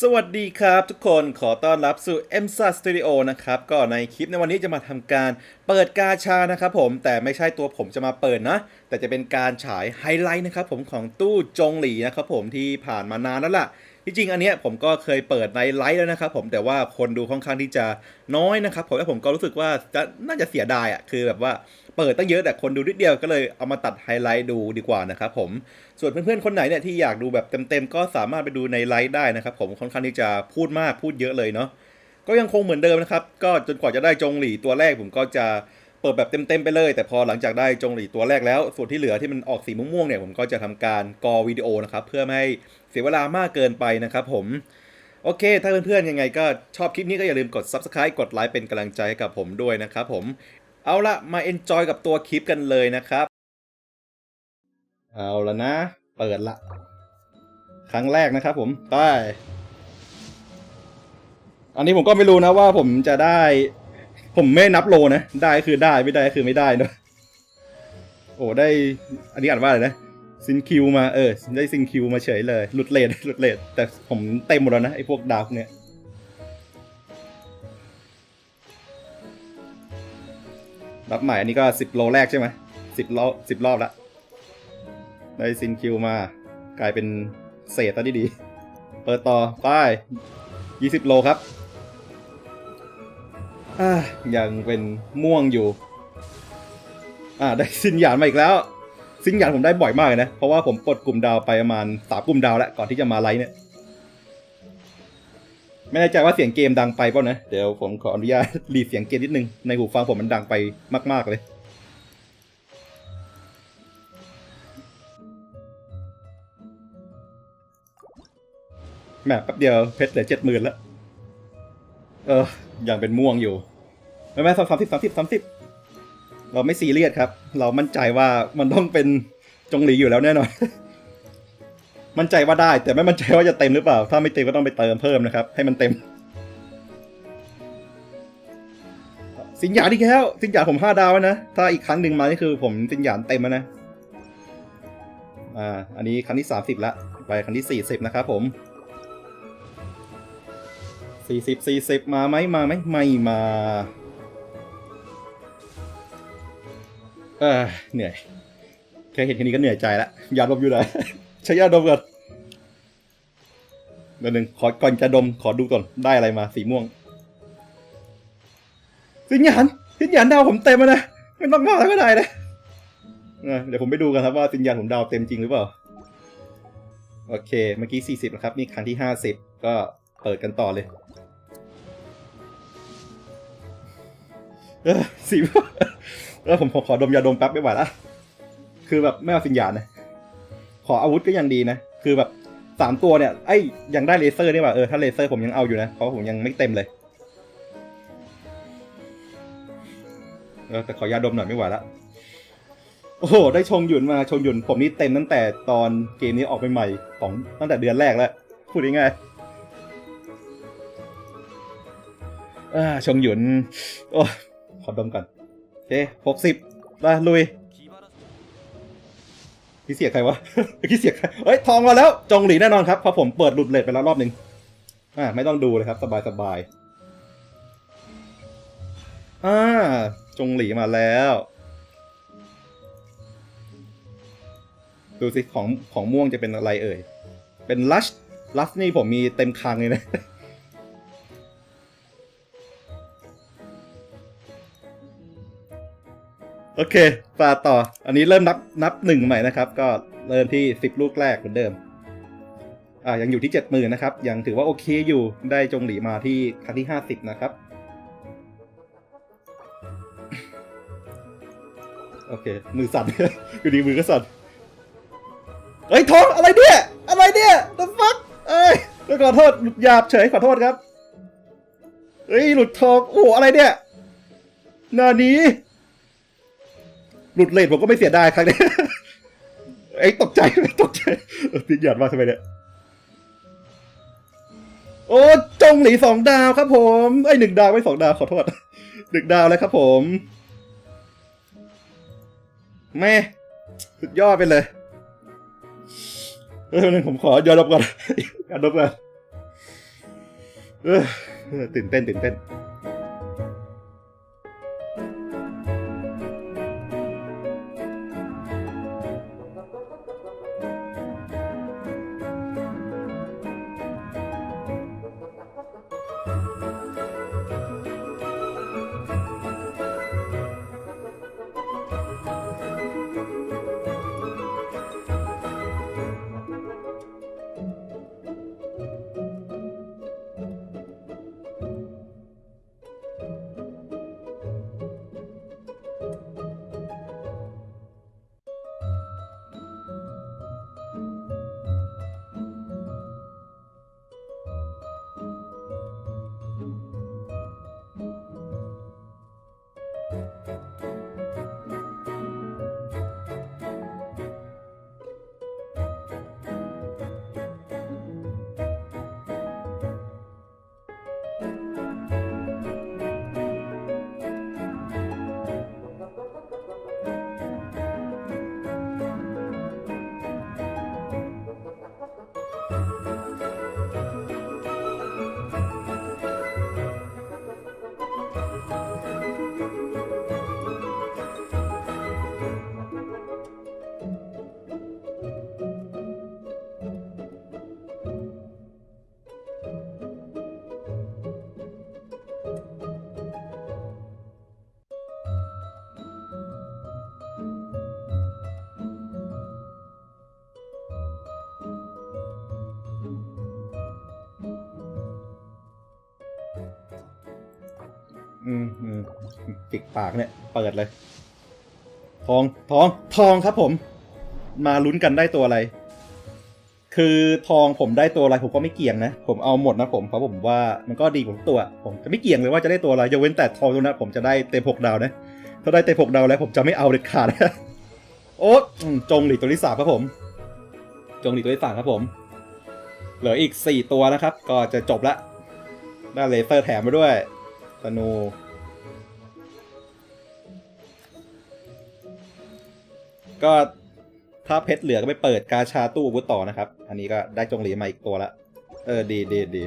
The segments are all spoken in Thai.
สวัสดีครับทุกคนขอต้อนรับสู่ m s a Studio นะครับก็ในคลิปในวันนี้จะมาทำการเปิดกาชานะครับผมแต่ไม่ใช่ตัวผมจะมาเปิดนะ แต่จะเป็นการฉายไฮไลท์นะครับผมของตู้จงหลีนะครับผมที่ผ่านมานานแล้วล่ะ จริงอันเนี้ยผมก็เคยเปิดในไลฟ์แล้วนะครับผมแต่ว่าคนดูค่อนข้างที่จะน้อยนะครับผมแล้วผมก็รู้สึกว่าจะน่าจะเสียดายอะคือแบบว่าเปิดตั้งเยอะแต่คนดูนิดเดียวก็เลยเอามาตัดไฮไลท์ดูดีกว่านะครับผมส่วนเพื่อนๆคนไหนเนี่ยที่อยากดูแบบเต็มๆก็สามารถไปดูในไลฟ์ได้นะครับผมค่อนข้างที่จะพูดมากพูดเยอะเลยเนาะก็ยังคงเหมือนเดิมนะครับก็จนกว่าจะได้จงหลีตัวแรกผมก็จะ ปิดแบบเต็มๆไปเลย แต่พอหลังจากได้จงหลีตัวแรกแล้ว ส่วนที่เหลือที่มันออกสีม่วงๆเนี่ยผมก็จะทำการกอวิดีโอนะครับ เพื่อไม่ให้เสียเวลามากเกินไปนะครับผมโอเค ถ้าเพื่อนๆยังไงก็ชอบคลิปนี้ก็อย่าลืมกด subscribe กดไลค์เป็นกำลังใจให้กับผมด้วยนะครับผมเอาละมา enjoy กับตัวคลิปกันเลยนะครับ เอาละนะ เปิดละ ครั้งแรกนะครับผมไปอันนี้ผมก็ไม่รู้นะว่าผมจะได้ ผมไม่นับโลนะ ได้คือได้ไม่ได้คือไม่ได้เนอะโอ้ได้ อันนี้อ่านว่าอะไรนะซินคิวมาเออได้ซินคิวมาเฉยเลยหลุดเลทหลุดเลทแต่ผมเต็มหมดแล้วนะไอ้พวกดาวพวกเนี้ยรับใหม่อันนี้ก็สิบโลแรกใช่ไหมสิบรอบสิบรอบละได้ซินคิวมากลายเป็นเศษตอนที่ดีเปิดต่อไป้าย20โลครับ ยังเป็นม่วงอยู่ อ่าได้ซินหยานมาอีกแล้วซินหยานผมได้บ่อยมากเลยนะ เพราะว่าผมกดกลุ่มดาวไปประมาณสามกลุ่มดาวแล้ว ก่อนที่จะมาไลฟ์เนี่ย ไม่แน่ใจว่าเสียงเกมดังไปเปล่านะ เดี๋ยวผมขออนุญาตรีดเสียงเกมนิดนึง ในหูฟังผมมันดังไปมาก ๆเลยแหมแป๊บเดียวเพชรเหลือเจ็ดหมื่นแล้ว เออยังเป็นม่วงอยู่ไม่ไม่สามสิบสามสิบสามสิบเราไม่ซีเรียสครับ เรามั่นใจว่ามันต้องเป็นจงหลีอยู่แล้วแน่นอน มั่นใจว่าได้ แต่ไม่มั่นใจว่าจะเต็มหรือเปล่า ถ้าไม่เต็มก็ต้องไปเติมเพิ่มนะครับ ให้มันเต็ม สิงหยานอีกแล้ว สิงหยาผมห้าดาวนะ ถ้าอีกครั้งหนึ่งมานี่คือ ผมสิงหยาเต็มแล้วนะ อ่า อันนี้ครั้งที่สามสิบละ ไปครั้งที่สี่สิบนะครับผม สี่สิบสี่สิบมาไหมมาไหมไม่มาเออเหนื่อยแค่เห็นแค่นี้ก็เหนื่อยใจละยาดมอยู่ไหนใช้ยาดมก่อนเดี๋ยวหนึ่งขอก่อนจะดมขอดูก่อนได้อะไรมาสีม่วงสิญญาณสิญญาณดาวผมเต็มแล้วนะไม่ต้องมากแล้วก็ได้นะเออเดี๋ยวผมไปดูกันครับว่าสิญญาณผมดาวเต็มจริงหรือเปล่าโอเค เมื่อกี้ 40 นะครับ นี่ครั้งที่ 50 ก็เปิดกันต่อเลย เออสีเออผมขอขอดมยาดมแป๊บไม่ไหวละคือแบบไม่เอาสิญญาณนะ ขออาวุธก็ยังดีนะ คือแบบสามตัวเนี่ย ไอ้ยังได้เลเซอร์นี่หว่าเออถ้าเลเซอร์ผมยังเอาอยู่นะเพราะผมยังไม่เต็มเลยเออแต่ขอยาดมหน่อยไม่ไหวละโอ้โห ได้ชงหยุนมาชงหยุนผมนี่เต็มตั้งแต่ตอนเกมนี้ออกใหม่ๆของตั้งแต่เดือนแรกแล้ว พูดง่ายๆอ่าชงหยุน โอ้ ขอดมก่อนโอเคหกสิบมาลุยพี่เสียใครวะพี่เสียใครเฮ้ย ทองมาแล้ว จงหลีแน่นอนครับเพราะผมเปิดหลุดเลทไปแล้วรอบหนึ่งอ่าไม่ต้องดูเลยครับ สบายสบายอ่าจงหลีมาแล้ว ดูสิของของม่วงจะเป็นอะไรเอ่ย เป็นลัชลัชนี่ผมมีเต็มคังเลยนะ โอเคปาต่อ อันนี้เริ่มนับนับหนึ่งใหม่นะครับ ก็เริ่มที่สิบลูกแรกเหมือนเดิม อ่ายังอยู่ที่เจ็ดหมื่นนะครับ ยังถือว่าโอเคอยู่ ได้จงหลีมาที่ครั้งที่ห้าสิบนะครับ โอเค มือสั่น อยู่ดีมือก็สั่นเฮ้ยทองอะไรเนี่ย อะไรเนี่ย the fuck เอ้ยขอโทษหลุดหยาบเฉยขอโทษครับเฮ้ยหลุดทองโอ้โหอะไรเนี่ย นานี้ หลุดเลทผมก็ไม่เสียดายครั้งนี้ไอ้ตกใจตกใจเออติดหยาดมากทำไมเนี่ย โอ้จงหลีสองดาวครับผมไอ้หนึ่งดาวไม่สองดาวขอโทษหนึ่งดาวแล้วครับผมแม่สุดยอดไปเลยเออนึงผมขอยอดรบก่อนยอดรบก่อนเออตื่นเต้นตื่นเต้น อืมอืมจิกปากเนี่ย เปิดเลย ทองทองทองครับผม มาลุ้นกันได้ตัวอะไร คือทองผมได้ตัวอะไรผมก็ไม่เกี่ยงนะ ผมเอาหมดนะผมเพราะผมว่ามันก็ดีกว่าทุกตัว ผมจะไม่เกี่ยงเลยว่าจะได้ตัวอะไรยกเว้นแต่ทองตัวนั้นผมจะได้เต็มหกดาวนะถ้าได้เต็มหกดาวแล้วผมจะไม่เอาเด็ดขาดโอ๊ตอืมจงหลีตัวที่สามครับผม จงหลีตัวที่สามครับผม เหลืออีกสี่ตัวนะครับ ก็จะจบละได้เลเซอร์แถมมาด้วย โน ก็ถ้าเพชรเหลือก็ไปเปิดกาชาตู้อาวุธต่อนะครับ อันนี้ก็ได้จงหลีมาอีกตัวละ เออดีดีดี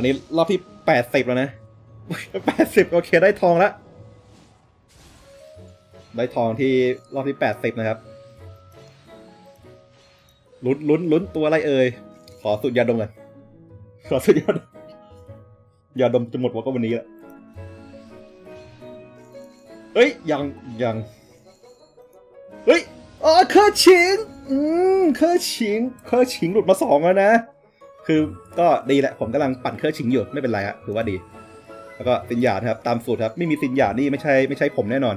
อันนี้รอบที่แปดสิบแล้วนะแปดสิบโอเคได้ทองแล้ว ได้ทองที่รอบที่แปดสิบนะครับ ลุ้นลุ้นลุ้นตัวอะไรเอ่ย ขอสุดยาดมกันขอสุดยาดมยาดมจะหมดวันก็วันนี้แหละเอ้ย ยังยังเฮ้ยอ๋อเคอร์ชิงอืมเคอร์ชิงเคอร์ชิงหลุดมาสองแล้วนะ คือก็ดีแหละผมกำลังปั่นเครื่องชิงอยู่ไม่เป็นไรฮะถือว่าดี แล้วก็สินหยาครับ ตามสูตรครับ ไม่มีสินหยานี่ไม่ใช่ไม่ใช่ผมแน่นอน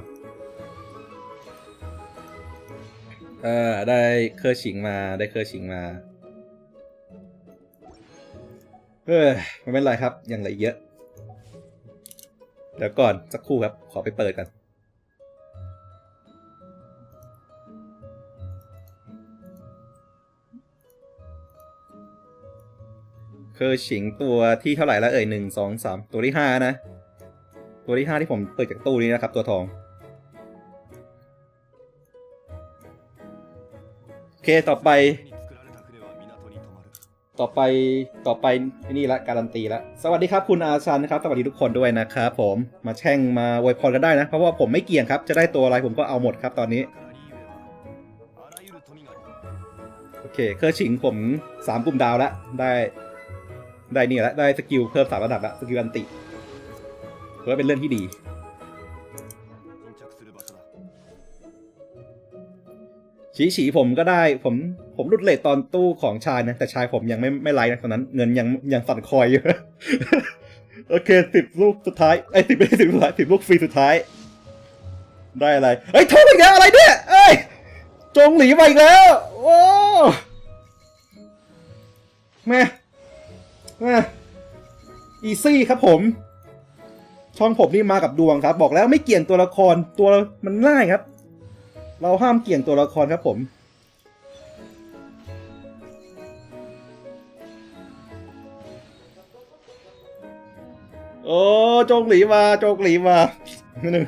เออได้เครื่องชิงมาได้เครื่องชิงมาเออไม่เป็นไรครับยังเหลือเยอะเดี๋ยวก่อนสักครู่ครับขอไปเปิดกัน อร์ฉิงตัวที่เท่าไหร่แล้วเอ่ยหนึ่งสองสามตัวที่ห้านะ ตัวที่ห้าที่ผมเปิดจากตู้นี้นะครับ ตัวทองโอเคต่อไป ต่อไปต่อไปนี่ละการันตีละสวัสดีครับคุณอาชันนะครับสวัสดีทุกคนด้วยนะครับผมมาแช่งมาอวยพรกันได้นะ เพราะว่าผมไม่เกี่ยงครับ จะได้ตัวอะไรผมก็เอาหมดครับตอนนี้โอเคเคอร์ชิงผมสามกลุ่มดาวแล้ว ได้ ได้นี่แล้วได้สกิลเพิ่มสามระดับล้วสกิลอันติถือว่าเป็นเรื่องที่ดี ฉีฉีผมก็ได้ผมผมรุดเลทตอนตู้ของชายนะ แต่ชายผมยังไม่ไม่ไลน์นะตอนนั้น เงินยังยังสั่นคอยอยู่โอเคสิบลูกสุดท้ายไอ้สิบไม่สิบสุดท้ายสิบลูกฟรีสุดท้าย ได้อะไรเฮ้ยโทษอีกแล้วอะไรเนี่ยเอ้ยจงหลีมาอีกแล้ว โอ้แม่ อีซี่ครับผม ช่องผมนี่มากับดวงครับ บอกแล้วไม่เกี่ยงตัวละครตัวมันง่ายครับ เราห้ามเกี่ยงตัวละครครับผมโอ้โจงหลีมาโจงหลีมาหนึ่ง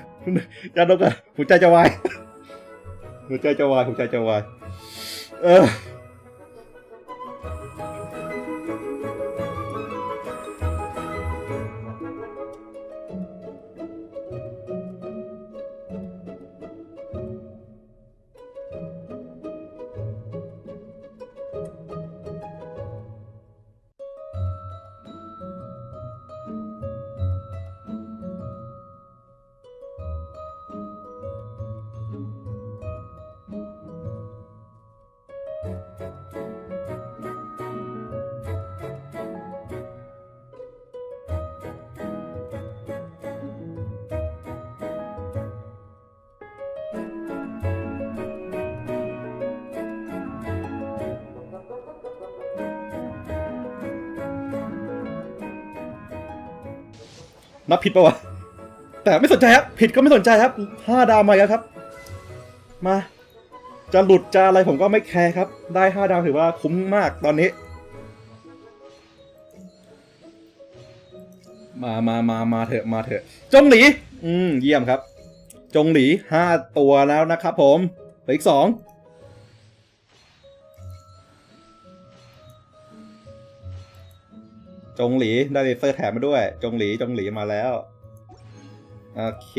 จะดกอะหัวใจจะวายหัวใจจะวายหัวใจจะวายเออ นับผิดปะวะ แต่ไม่สนใจครับ ผิดก็ไม่สนใจครับห้าดาวมาแล้วครับ มา จะหลุดจะอะไรผมก็ไม่แคร์ครับ ได้ห้าดาวถือว่าคุ้มมากตอนนี้ มามามามาเถอะมาเถอะ จงหลี อืม เยี่ยมครับ จงหลีห้าตัวแล้วนะครับผมเหลืออีกสอง จงหลีได้เลเซอร์แถมมาด้วย จงหลีจงหลีมาแล้ว โอเค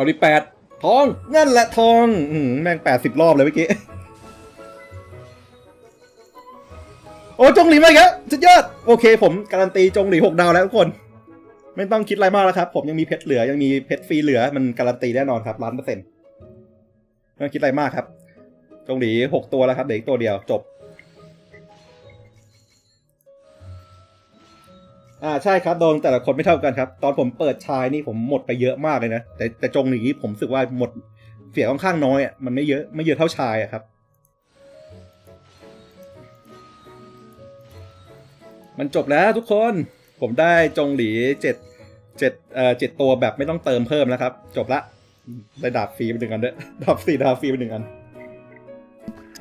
เอาดิแปดทอง นั่นแหละทองอืมแม่งแปดสิบรอบเลยเมื่อกี้ โอ้จงหลีมาอีกแล้วสุดยอด โอเค ผมการันตีจงหลีหกดาวแล้วทุกคน ไม่ต้องคิดอะไรมากแล้วครับ ผมยังมีเพชรเหลือ ยังมีเพชรฟรีเหลือ มันการันตีแน่นอนครับล้านเปอร์เซ็นต์ไม่ต้องคิดอะไรมากครับ จงหลีหกตัวแล้วครับเดี๋ยวอีกตัวเดียวจบ อ่าใช่ครับโดนแต่ละคนไม่เท่ากันครับ ตอนผมเปิดชายนี่ผมหมดไปเยอะมากเลยนะแต่แต่จงอย่างนี้ผมรู้สึกว่าหมดเสียค่อนข้างน้อยอะมันไม่เยอะไม่เยอะเท่าชายอะครับ มันจบแล้วทุกคนผมได้จงหลีเจ็ดเจ็ดเอ่อเจ็ดตัวแบบไม่ต้องเติมเพิ่มแล้วครับ จบละได้ดาบฟรีไปหนึ่งอันด้วยดาบสี่ดาบฟรีไปหนึ่งอัน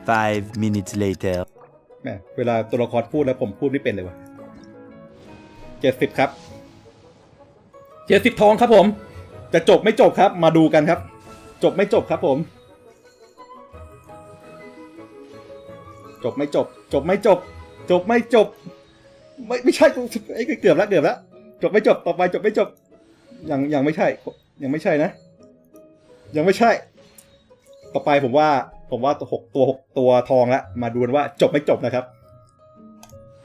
Five minutes later. แหมเวลาตัวละครพูดแล้วผมพูดไม่เป็นเลยวะ เจ็ดสิบครับเจ็ดสิบทองครับผม จะจบไม่จบครับ มาดูกันครับ จบไม่จบครับผม จบไม่จบ จบไม่จบ จบไม่จบ ไม่ไม่ใช่ไอ้ยเกือบแล้วเกือบแล้วจบไม่จบต่อไปจบไม่จบ ยังยังไม่ใช่ ยังไม่ใช่นะ ยังไม่ใช่ ต่อไปผมว่า ผมว่าตัวหกตัวหกตัวทองละมาดูกันว่าจบไม่จบนะครับ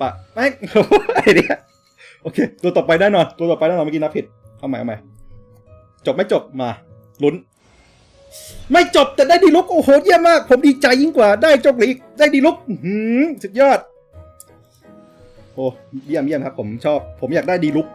ปะแม่งไอ้เนี่ย โอเค ตัวต่อไปแน่นอน ตัวต่อไปแน่นอนเมื่อกี้นับผิด เอาใหม่เอาใหม่ จบไม่จบมา ลุ้น ไม่จบแต่ได้ดีลุกโอ้โหเยี่ยมมาก ผมดีใจยิ่งกว่าได้จบลีกได้ดีลุกหืมสุดยอด โอ้เยี่ยมเยี่ยมครับ ผมชอบ ผมอยากได้ดีลุก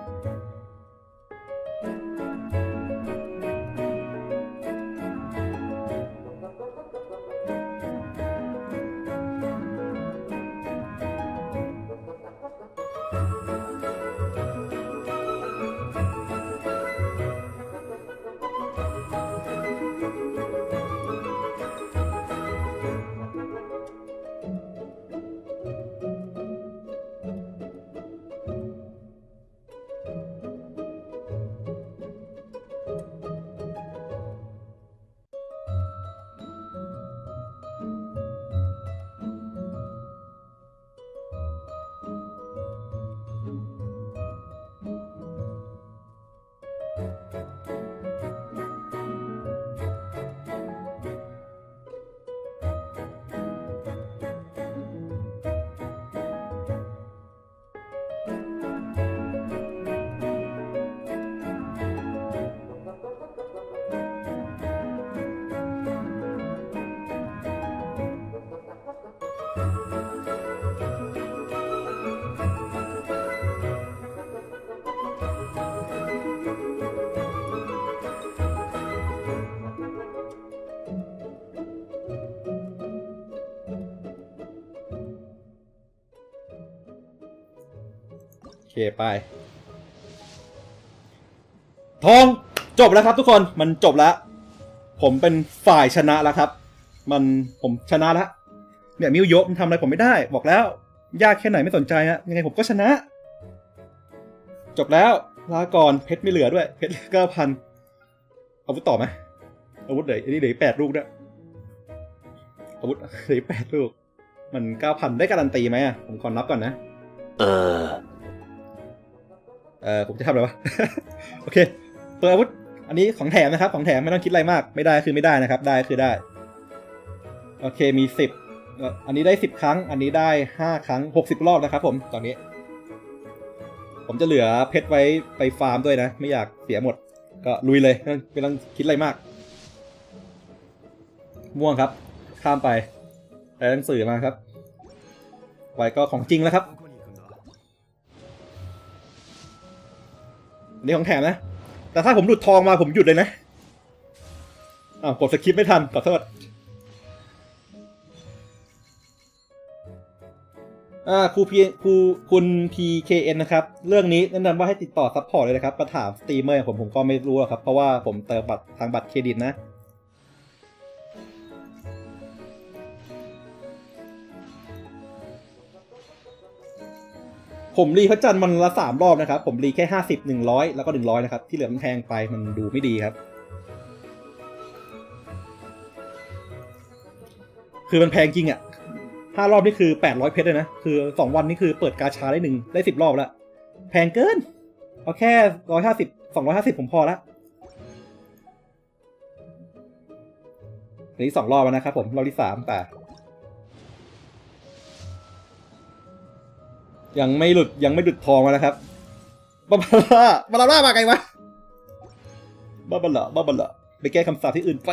ไป ทองจบแล้วครับทุกคนมันจบแล้ว ผมเป็นฝ่ายชนะแล้วครับ มันผมชนะแล้วเนี่ยมิวยกมันทำอะไรผมไม่ได้ บอกแล้ว ยากแค่ไหนไม่สนใจฮะยังไงผมก็ชนะ จบแล้วลาก่อนเพชรไม่เหลือด้วย เพชรเก้าพันอาวุธต่อไหมอาวุธเหลืออันนี้เหลือแปดลูกด้วยอาวุธเหลือแปดลูก มันเก้าพันได้การันตีไหมอะผมขอนับก่อนนะ Uh. เออผมจะทำอะไรวะ โอเค เปิดอาวุธ อันนี้ของแถมนะครับ ของแถมไม่ต้องคิดอะไรมาก ไม่ได้คือไม่ได้นะครับ ได้คือได้ โอเค มีสิบ อันนี้ได้สิบครั้ง อันนี้ได้ห้าครั้งหกสิบรอบนะครับผม ตอนนี้ ผมจะเหลือเพชรไว้ไปฟาร์มด้วยนะ ไม่อยากเสียหมด ก็ลุยเลย ไม่ต้องไม่ต้องคิดอะไรมาก ม่วงครับ ข้ามไปแต่หนังสือมาครับ ไว้ก็ของจริงแล้วครับ อันนี้ของแถมนะ แต่ถ้าผมหลุดทองมาผมหยุดเลยนะอ้าวกดสคริปไม่ทันขอโทษอ่าครูพีครูคุณ PKN นะครับ เรื่องนี้แนะนำว่าให้ติดต่อซัพพอร์ตเลยนะครับมาถามสตรีมเมอร์อย่างผมผมก็ไม่รู้อกครับ เพราะว่าผมเติมบัตรทางบัตรเครดิตนะ ผมรีพระจันทร์มันละสามรอบนะครับ ผมรีแค่ห้าสิบหนึ่งร้อยแล้วก็หนึ่งร้อยนะครับ ที่เหลือมันแพงไปมันดูไม่ดีครับ คือมันแพงจริงอะห้ารอบนี่คือแปดร้อยเพชรเลยนะ คือสองวันนี่คือเปิดกาชาได้หนึ่งได้สิบรอบแล้วแพงเกิน เอาแค่ร้อยห้าสิบสองร้อยห้าสิบผมพอละนี้สองรอบแล้วนะครับผมรอบที่สามแต่ ยังไม่หลุดยังไม่หลุดทองมานะครับบาบาร่าบาบาร่ามาไงวะบ้าบัลละบ้าบัลละไปแก้คำสาปที่อื่นไป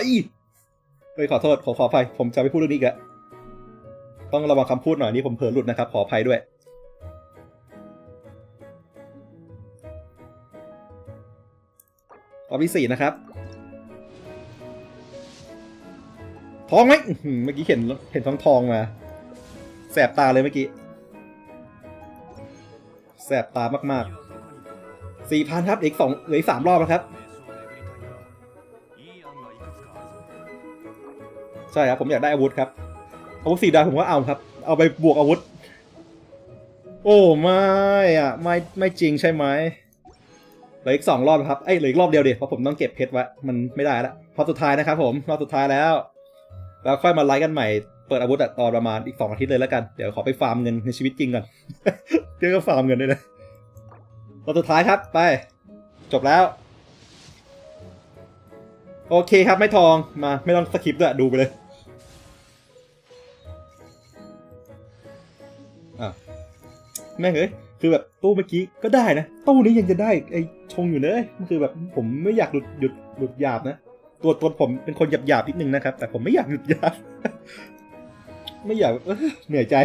เฮ้ยขอโทษขอขออภัยผมจะไม่พูดเรื่องนี้อีกแล้วต้องระวังคำพูดหน่อยนี่ผมเผลอหลุดนะครับ ขออภัยด้วยรอบที่สี่นะครับทองไหมเมื่อกี้เห็นเห็นทองทองมา แสบตาเลยเมื่อกี้ แสบตามากๆสี่พันครับอีกสองเหลืออีกสามรอบนะครับ ใช่ครับผมอยากได้อาวุธครับ อาวุธสี่ดาวผมก็เอาครับ เอาไปบวกอาวุธ โอ้ไม่อะไม่ไม่จริงใช่ไหมเหลืออีกสองรอบครับเอ้ยเหลืออีกรอบเดียวเดียวเพราะผมต้องเก็บเพชรไว้มันไม่ได้ละพอสุดท้ายนะครับผมรอบสุดท้ายแล้ว แล้วค่อยมาไลฟ์กันใหม่เปิดอาวุธตอนประมาณอีกสองอาทิตย์เลยแล้วกัน เดี๋ยวขอไปฟาร์มเงินในชีวิตจริงก่อน เดี๋ยก็ฟาร์มเงินด้วยนะรอบสุดท้ายครับไป จบแล้ว โอเคครับไม่ทองมาไม่ต้องสคริปต์ด้วยดูไปเลยอะแม่งเอ้ยคือแบบตู้เมื่อกี้ก็ได้นะ ตู้นี้ยังจะได้ไอชงอยู่เลยมันคือแบบผมไม่อยากหลุดหยุดหลุดหยาบนะ ตัวตัวผมเป็นคนหยาบหยาบนิดนึงนะครับ แต่ผมไม่อยากหยุดหยาบ ไม่อยากเหนื่อยใจ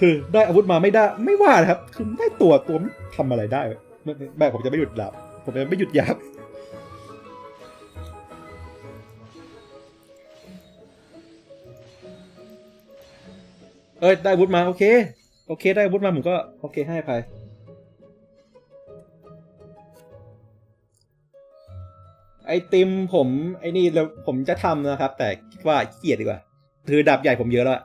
คือได้อาวุธมาไม่ได้ไม่ว่านะครับ คือได้ตัวตัวไม่ทำอะไรได้ไม่ผมจะไม่หยุดหลับ ผมจะไม่หยุดยับเอ้ยได้อาวุธมาโอเค โอเค ได้อาวุธมาผมก็โอเคให้อภัยไอติมผมไอนี่แล้วผมจะทำนะครับ แต่คิดว่าเกียจดีกว่า คือดาบใหญ่ผมเยอะแล้ว